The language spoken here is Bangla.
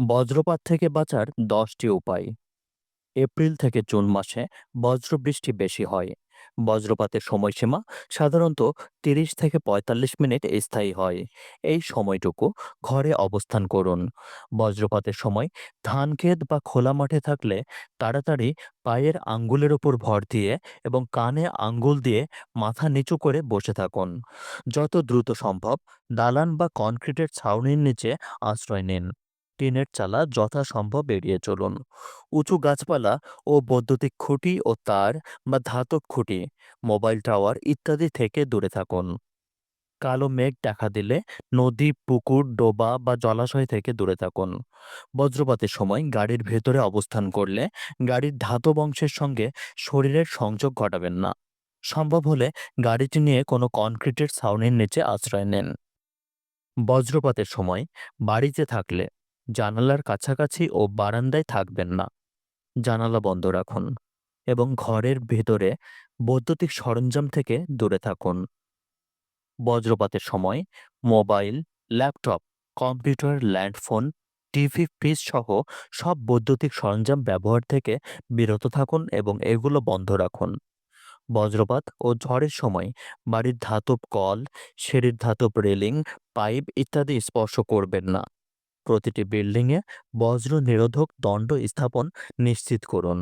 বজ্রপাত থেকে বাঁচার দশটি উপায়। এপ্রিল থেকে জুন মাসে বজ্রবৃষ্টি বেশি হয়। বজ্রপাতের সময়সীমা সাধারণত তিরিশ থেকে পঁয়তাল্লিশ মিনিট স্থায়ী হয়। এই সময়টুকু ঘরে অবস্থান করুন। বজ্রপাতের সময় ধান ক্ষেত বা খোলা মাঠে থাকলে তাড়াতাড়ি পায়ের আঙ্গুলের ওপর ভর দিয়ে এবং কানে আঙ্গুল দিয়ে মাথা নিচু করে বসে থাকুন। যত দ্রুত সম্ভব দালান বা কনক্রিটের ছাউনির নিচে আশ্রয় নিন। টিনের চালা যথাসম্ভব এড়িয়ে চলুন। উঁচু গাছপালা ও বৈদ্যুতিক খুঁটি ও তার বা ধাতব খুঁটি, মোবাইল টাওয়ার ইত্যাদি থেকে দূরে থাকুন। কালো মেঘ দেখা দিলে নদী, পুকুর, ডোবা বা জলাশয় থেকে দূরে থাকুন। বজ্রপাতের সময় গাড়ির ভেতরে অবস্থান করলে গাড়ির ধাতব অংশের সঙ্গে শরীরের সংযোগ ঘটাবেন না। সম্ভব হলে গাড়িটি নিয়ে কোনো কনক্রিটের ছাউনির নিচে আশ্রয় নেন। বজ্রপাতের সময় বাড়িতে থাকলে জানালার কাছাকাছি ও বারান্দায় থাকবেন না। জানালা বন্ধ রাখুন এবং ঘরের ভেতরে বৈদ্যুতিক সরঞ্জাম থেকে দূরে থাকুন। বজ্রপাতের সময় mobile, laptop, computer, landphone, TV, fridge সহ সব বৈদ্যুতিক সরঞ্জাম ব্যবহার থেকে বিরত থাকুন এবং এগুলো বন্ধ রাখুন। বজ্রপাত ও ঝড়ের সময় বাড়ির ধাতব কল, সিঁড়ির ধাতব রেলিং, পাইপ ইত্যাদি স্পর্শ করবেন না। প্রতিটি বিল্ডিংয়ে বজ্র নিরোধক দণ্ড স্থাপন নিশ্চিত করুন।